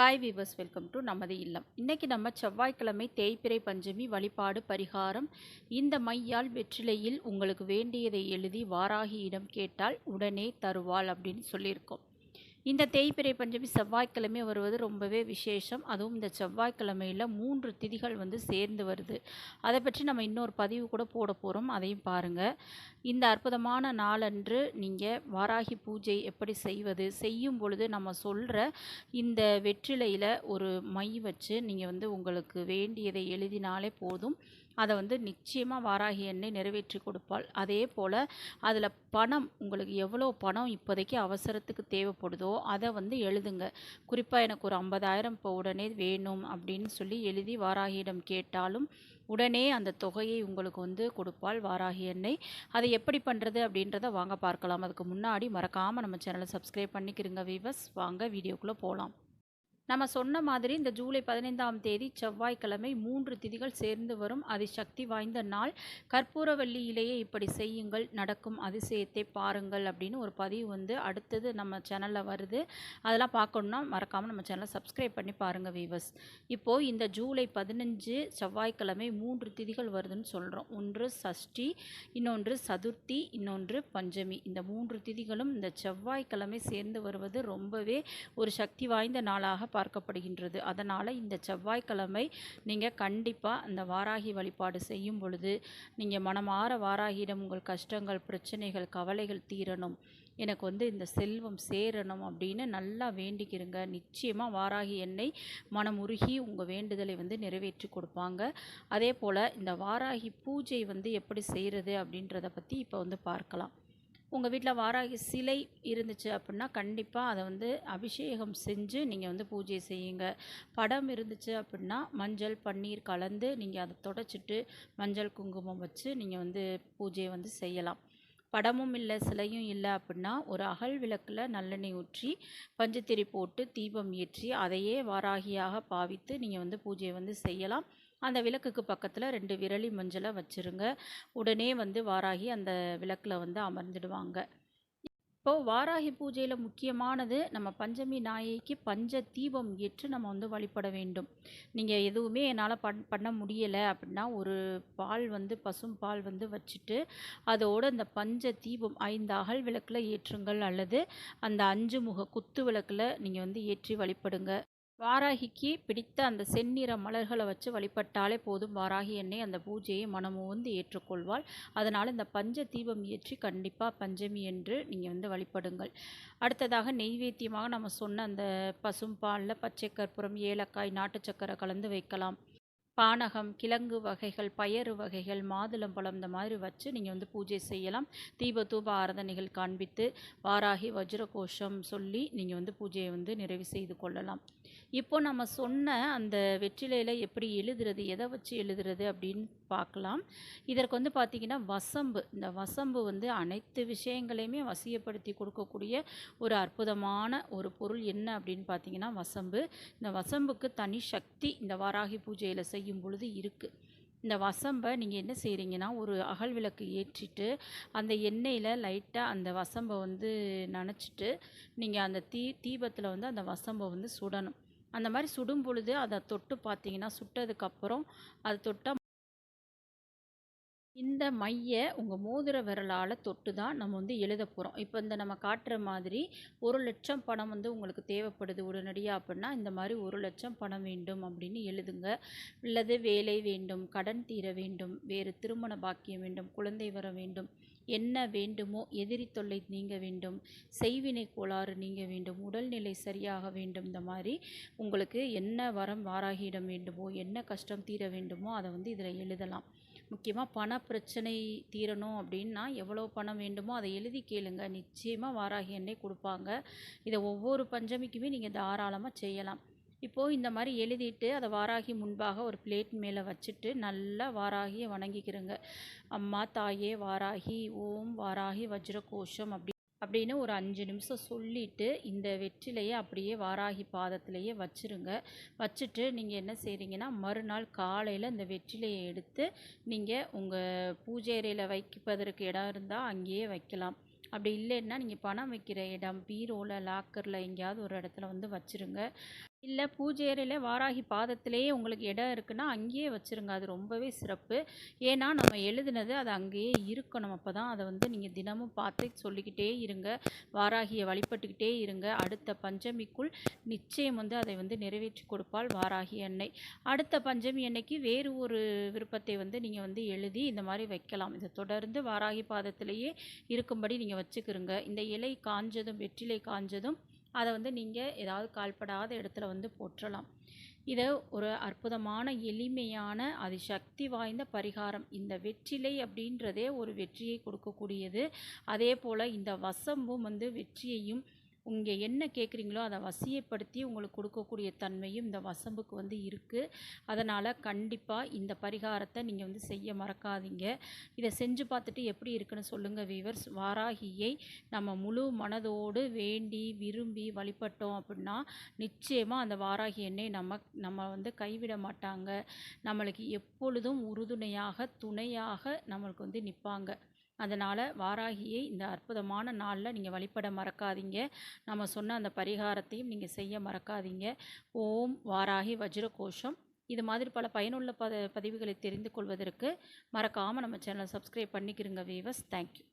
Hi viewers welcome to நமது இல்லம். இன்றைக்கி நம்ம செவ்வாய்க்கிழமை தேய்பிறை பஞ்சமி வழிபாடு பரிகாரம். இந்த மையால் வெற்றிலையில் உங்களுக்கு வேண்டியதை எழுதி வாராகியிடம் கேட்டால் உடனே தருவாள் அப்படின்னு சொல்லியிருக்கோம். இந்த தேய்பிறை பஞ்சமி செவ்வாய்க்கிழமை வருவது ரொம்பவே விசேஷம். அதுவும் இந்த செவ்வாய்க்கிழமையில் மூன்று திதிகள் வந்து சேர்ந்து வருது. அதை பற்றி நம்ம இன்னொரு பதிவு கூட போட போகிறோம் அதையும் பாருங்கள் இந்த அற்புதமான நாளன்று நீங்கள் வாராகி பூஜை எப்படி செய்வது செய்யும் பொழுது நம்ம சொல்கிற இந்த வெற்றிலையில் ஒரு மை வச்சு நீங்கள் வந்து உங்களுக்கு வேண்டியதை எழுதினாலே போதும். அதை வந்து நிச்சயமாக வாராகி எண்ணெய் நிறைவேற்றி கொடுப்பாள். அதே போல் அதில் பணம் உங்களுக்கு எவ்வளோ பணம் இப்போதைக்கு அவசரத்துக்கு தேவைப்படுதோ அதை வந்து எழுதுங்க. குறிப்பாக எனக்கு ஒரு ஐம்பதாயிரம் இப்போ உடனே வேணும் அப்படின்னு சொல்லி எழுதி வாராகியிடம் கேட்டாலும் உடனே அந்த தொகையை உங்களுக்கு வந்து கொடுப்பாள் வாராகி எண்ணெய். அதை எப்படி பண்ணுறது அப்படின்றத வாங்க பார்க்கலாம். அதுக்கு முன்னாடி மறக்காமல் நம்ம சேனலை சப்ஸ்கிரைப் பண்ணிக்கிறங்க வீவர்ஸ் வாங்க வீடியோக்குள்ளே போகலாம் நம்ம சொன்ன மாதிரி இந்த ஜூலை பதினைந்தாம் தேதி செவ்வாய்க்கிழமை மூன்று திதிகள் சேர்ந்து வரும் அது சக்தி வாய்ந்த நாள். கற்பூரவல்லியிலேயே இப்படி செய்யுங்கள் நடக்கும் அதிசயத்தை பாருங்கள் அப்படின்னு ஒரு பதிவு வந்து அடுத்தது நம்ம சேனலில் வருது. அதெல்லாம் பார்க்கணுன்னா மறக்காமல் நம்ம சேனலை சப்ஸ்கிரைப் பண்ணி பாருங்கள் வீவர்ஸ் இப்போது இந்த ஜூலை பதினஞ்சு செவ்வாய்க்கிழமை மூன்று திதிகள் வருதுன்னு சொல்கிறோம் ஒன்று சஷ்டி இன்னொன்று சதுர்த்தி இன்னொன்று பஞ்சமி. இந்த மூன்று திதிகளும் இந்த செவ்வாய்க்கிழமை சேர்ந்து வருவது ரொம்பவே ஒரு சக்தி வாய்ந்த நாளாக பார்க்கப்படுகின்றது. அதனால் இந்த செவ்வாய்க்கிழமை நீங்கள் கண்டிப்பாக அந்த வாராகி வழிபாடு செய்யும் பொழுது நீங்கள் மனமாற வாராகியிடம் உங்கள் கஷ்டங்கள் பிரச்சனைகள் கவலைகள் தீரணும். எனக்கு வந்து இந்த செல்வம் சேரணும் அப்படின்னு நல்லா வேண்டிக்கிறங்க. நிச்சயமாக வாராகி எண்ணெய் மனமுருகி உங்கள் வேண்டுதலை வந்து நிறைவேற்றி கொடுப்பாங்க. அதே போல் இந்த வாராகி பூஜை வந்து எப்படி செய்கிறது அப்படின்றத பற்றி இப்போ வந்து பார்க்கலாம். உங்கள் வீட்டில் வாராகி சிலை இருந்துச்சு அப்படின்னா கண்டிப்பாக அதை வந்து அபிஷேகம் செஞ்சு நீங்கள் வந்து பூஜை செய்யுங்க. படம் இருந்துச்சு அப்படின்னா மஞ்சள் பன்னீர் கலந்து நீங்கள் அதை தொடச்சிட்டு மஞ்சள் குங்குமம் வச்சு நீங்கள் வந்து பூஜையை வந்து செய்யலாம். படமும் இல்லை சிலையும் இல்லை அப்படின்னா ஒரு அகல் விளக்கில் நல்லெண்ணெய் ஊற்றி பஞ்சத்திரி போட்டு தீபம் ஏற்றி அதையே வாராகியாக பாவித்து நீங்கள் வந்து பூஜையை வந்து செய்யலாம். அந்த விளக்குக்கு பக்கத்தில் ரெண்டு விரலி மஞ்சளை வச்சுருங்க. உடனே வந்து வாராகி அந்த விளக்கில் வந்து அமர்ந்துடுவாங்க. இப்போது வாராகி பூஜையில் முக்கியமானது நம்ம பஞ்சமி நாயைக்கு பஞ்ச தீபம் ஏற்று நம்ம வந்து வழிபட வேண்டும். நீங்கள் எதுவுமே என்னால் பண் பண்ண முடியலை அப்படின்னா ஒரு பால் வந்து பசும் பால் வந்து வச்சுட்டு அதோடு அந்த பஞ்ச தீபம் ஐந்து அகல் விளக்கில் ஏற்றுங்கள். அல்லது அந்த அஞ்சு முக குத்து விளக்கில் நீங்கள் வந்து ஏற்றி வழிபடுங்க. வாராகிக்கு பிடித்த அந்த செந்நிற மலர்களை வச்சு வழிபட்டாலே போதும். வாராகி என்னை அந்த பூஜையை மனமுவந்து ஏற்றுக்கொள்வாள். அதனால் இந்த பஞ்ச தீபம் ஏற்றி கண்டிப்பாக பஞ்சமி என்று நீங்கள் வந்து வழிபடுங்கள். அடுத்ததாக நெய்வேத்தியமாக நம்ம சொன்ன அந்த பசும்பாலில் பச்சை கற்பூரம் ஏலக்காய் நாட்டு சக்கரை கலந்து வைக்கலாம். பானகம் கிழங்கு வகைகள் பயறு வகைகள் மாதுளம்பழம் இந்த மாதிரி வச்சு நீங்கள் வந்து பூஜை செய்யலாம். தீப தூப ஆராதனைகள் காண்பித்து வாராகி வஜ்ரகோஷம் சொல்லி நீங்கள் வந்து பூஜையை வந்து நிறைவு செய்து கொள்ளலாம். இப்போ நம்ம சொன்ன அந்த வெற்றிலையில் எப்படி எழுதுறது எதை வச்சு எழுதுறது அப்படின்னு பார்க்கலாம். இதற்கு வந்து பார்த்திங்கன்னா வசம்பு. இந்த வசம்பு வந்து அனைத்து விஷயங்களையுமே வசியப்படுத்தி கொடுக்கக்கூடிய ஒரு அற்புதமான ஒரு பொருள் என்ன அப்படின்னு பார்த்தீங்கன்னா வசம்பு. இந்த வசம்புக்கு தனி சக்தி இந்த வாராகி பூஜையில் செய்யும் பொழுது இருக்குது இந்த வசம்பை நீங்கள் என்ன செய்கிறீங்கன்னா ஒரு அகல் விளக்கு ஏற்றிட்டு அந்த எண்ணெயில் லைட்டாக அந்த வசம்பை வந்து நனைச்சிட்டு நீங்கள் அந்த தீ தீபத்தில் வந்து அந்த வசம்பை வந்து சுடணும். அந்த மாதிரி சுடும் பொழுது அதை தொட்டு பார்த்தீங்கன்னா சுட்டதுக்கப்புறம் அது தொட்டால் இந்த மையை உங்கள் மோதிர விரலால் தொட்டு தான் நம்ம வந்து எழுத போகிறோம் இப்போ இந்த நம்ம காட்டுற மாதிரி ஒரு லட்சம் பணம் வந்து உங்களுக்கு தேவைப்படுது உடனடியாக அப்படின்னா இந்த மாதிரி ஒரு லட்சம் பணம் வேண்டும் அப்படின்னு எழுதுங்க. அல்லது வேலை வேண்டும் கடன் தீர வேண்டும் வேறு திருமண பாக்கியம் வேண்டும் குழந்தை வர வேண்டும் என்ன வேண்டுமோ எதிரி தொல்லை நீங்க வேண்டும் செய்வினை கோளாறு நீங்க வேண்டும் உடல்நிலை சரியாக வேண்டும் இந்த மாதிரி உங்களுக்கு என்ன வரம் வாராகியிடம் வேண்டுமோ என்ன கஷ்டம் தீர வேண்டுமோ அதை வந்து இதில் எழுதலாம். முக்கியமாக பண பிரச்சனை தீரணும் அப்படின்னா எவ்வளோ பணம் வேண்டுமோ அதை எழுதி கேளுங்க. நிச்சயமாக வாராகி எண்ணெய் கொடுப்பாங்க. இதை ஒவ்வொரு பஞ்சமிக்குமே நீங்கள் தாராளமாக செய்யலாம். இப்போது இந்த மாதிரி எழுதிட்டு அதை வாராகி முன்பாக ஒரு பிளேட் மேலே வச்சுட்டு நல்லா வாராகியை வணங்கிக்கிறங்க. அம்மா தாயே வாராகி ஓம் வாராகி வஜ்ரகோஷம் அப்படி அப்படின்னு ஒரு அஞ்சு நிமிஷம் சொல்லிவிட்டு இந்த வெற்றிலையை அப்படியே வாராகி பாதத்திலையே வச்சுருங்க. வச்சுட்டு நீங்கள் என்ன செய்கிறீங்கன்னா மறுநாள் காலையில் இந்த வெற்றிலையை எடுத்து நீங்கள் உங்கள் பூஜை அறையில் வைப்பதற்கு இடம் இருந்தால் அங்கேயே வைக்கலாம். அப்படி இல்லைன்னா நீங்கள் பணம் வைக்கிற இடம் பீரோவில் லாக்கரில் எங்கேயாவது ஒரு இடத்துல வந்து வச்சுருங்க. இல்லை பூஜை அறையில் வாராகி பாதத்திலேயே உங்களுக்கு இடம் இருக்குன்னா அங்கேயே வச்சுருங்க. அது ரொம்பவே சிறப்பு. ஏன்னா நம்ம எழுதுனது அது அங்கேயே இருக்கணும். அப்போ தான் அதை வந்து நீங்கள் தினமும் பார்த்து சொல்லிக்கிட்டே இருங்க. வாராகியை வழிபட்டுக்கிட்டே இருங்க. அடுத்த பஞ்சமிக்குள் நிச்சயம் வந்து அதை வந்து நிறைவேற்றி கொடுப்பாள் வாராகி அன்னை. அடுத்த பஞ்சமி அன்னைக்கு வேறு ஒரு விருப்பத்தை வந்து நீங்கள் வந்து எழுதி இந்த மாதிரி வைக்கலாம். இதை தொடர்ந்து வாராகி பாதத்திலேயே இருக்கும்படி நீங்கள் வச்சுக்கிருங்க. இந்த இலை காஞ்சதும் வெற்றிலை காஞ்சதும் அதை வந்து நீங்கள் ஏதாவது கால்படாத இடத்துல வந்து போற்றலாம். இதை ஒரு அற்புதமான எளிமையான அது சக்தி வாய்ந்த பரிகாரம். இந்த வெற்றிலை அப்படின்றதே ஒரு வெற்றியை கொடுக்கக்கூடியது. அதே போல் இந்த வசம்பும் வந்து வெற்றியையும் இங்கே என்ன கேட்குறீங்களோ அதை வசியப்படுத்தி உங்களுக்கு கொடுக்கக்கூடிய தன்மையும் இந்த வசம்புக்கு வந்து இருக்குது அதனால் கண்டிப்பாக இந்த பரிகாரத்தை நீங்கள் வந்து செய்ய மறக்காதீங்க. இதை செஞ்சு பார்த்துட்டு எப்படி இருக்குன்னு சொல்லுங்கள் வீவர்ஸ். வாராகியை நம்ம முழு மனதோடு வேண்டி விரும்பி வழிபட்டோம் அப்படின்னா நிச்சயமாக அந்த வாராகி எண்ணெய் நம்ம நம்ம வந்து கைவிட மாட்டாங்க. நம்மளுக்கு எப்பொழுதும் உறுதுணையாக துணையாக நம்மளுக்கு வந்து நிற்பாங்க. அதனால் வாராகியை இந்த அற்புதமான நாளில் நீங்கள் வழிபட மறக்காதீங்க. நம்ம சொன்ன அந்த பரிகாரத்தையும் நீங்கள் செய்ய மறக்காதீங்க. ஓம் வாராகி வஜ்ரகோஷம். இது மாதிரி பல பயனுள்ள பத பதிவுகளை தெரிந்து கொள்வதற்கு மறக்காமல் நம்ம சேனலை சப்ஸ்கிரைப் பண்ணிக்கிறோங்க வீவர்ஸ் தேங்க்யூ